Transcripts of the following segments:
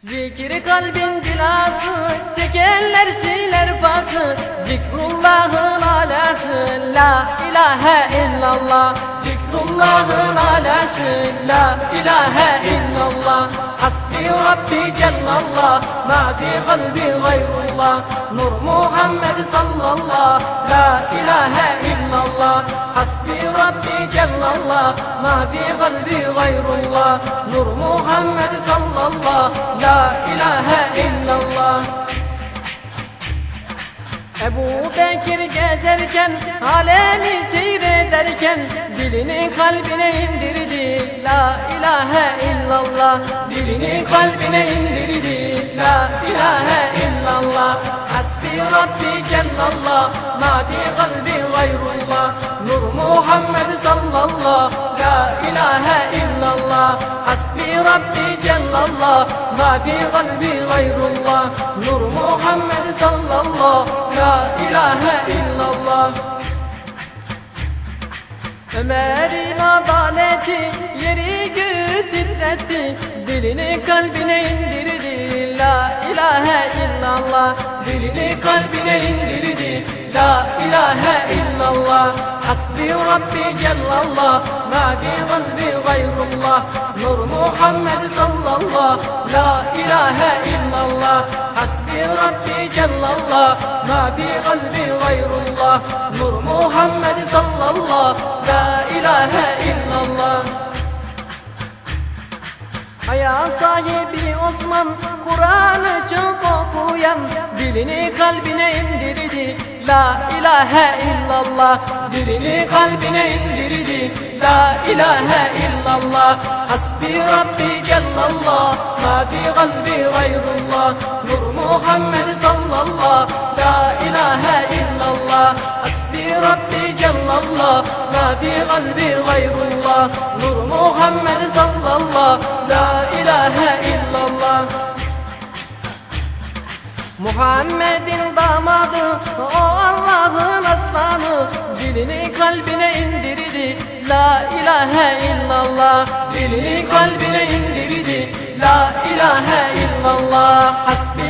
Zikri kalbin dilası Tekeller siler pası Zikrullahın alası La ilahe illallah. Zikrullahın alası La ilahe illallah Hasbi Rabbi Cellallah Ma fi kalbi gayrullah. Nur Muhammed sallallah La ilahe illallah. Hasbi Rabbi Cellallah Ma fi kalbi gayrullah. Nur Muhammed sallallah La ilahe illallah. Ebu Bekir gezerken, alemi seyrederken Dilini kalbine indirdi, la ilahe illallah. Dilini kalbine indirdi, la ilahe illallah. Hasbi Rabbi Cellallah, ma fi kalbi gayrullah. Nur Muhammed sallallah, la ilahe illallah. Hasbi Rabbi Cellallah, ma fi kalbi gayrullah. Nur Muhammed sallallah, la ilahe illallah Ömer'in adaleti yeri göğü titretti. Dilini kalbine indirdi. La ilahe illallah. Dilini kalbine indirdi. La ilahe illallah. Hasbi Rabbi Cellallah. Ma fi kalbi gayrullah. Nur Muhammed sallallah La ilahe illallah. Hasbi Rabbi Cellallah. Ma fi kalbi gayrullah. Nur Muhammed sallallah La ilahe illallah. Haya sahibi Osman Kur'an'ı çok okuyan Dilini kalbine indirdi. La ilahe illallah Dilini kalbine indirdi. La ilahe illallah Hasbi Rabbi Cellallah Ma fi kalbi gayrullah. Nur Muhammed sallallah La ilahe Cellallah Ma fi kalbi gayrullah Nur Muhammed sallallah La ilahe illallah. Muhammed'in damadı o Allah'ın aslanı. Dilini kalbine indirdi La ilahe illallah. Dilini kalbine indirdi La ilahe illallah. Hasbi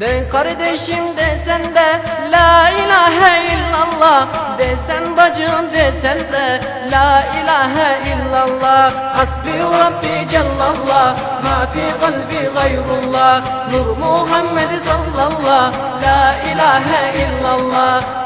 ben kardeşim desen de La ilahe illallah. Desen bacım desen de La ilahe illallah. Hasbi Rabbi Cellallah Ma fi kalbi gayrullah. Nur Muhammed sallallah La ilahe illallah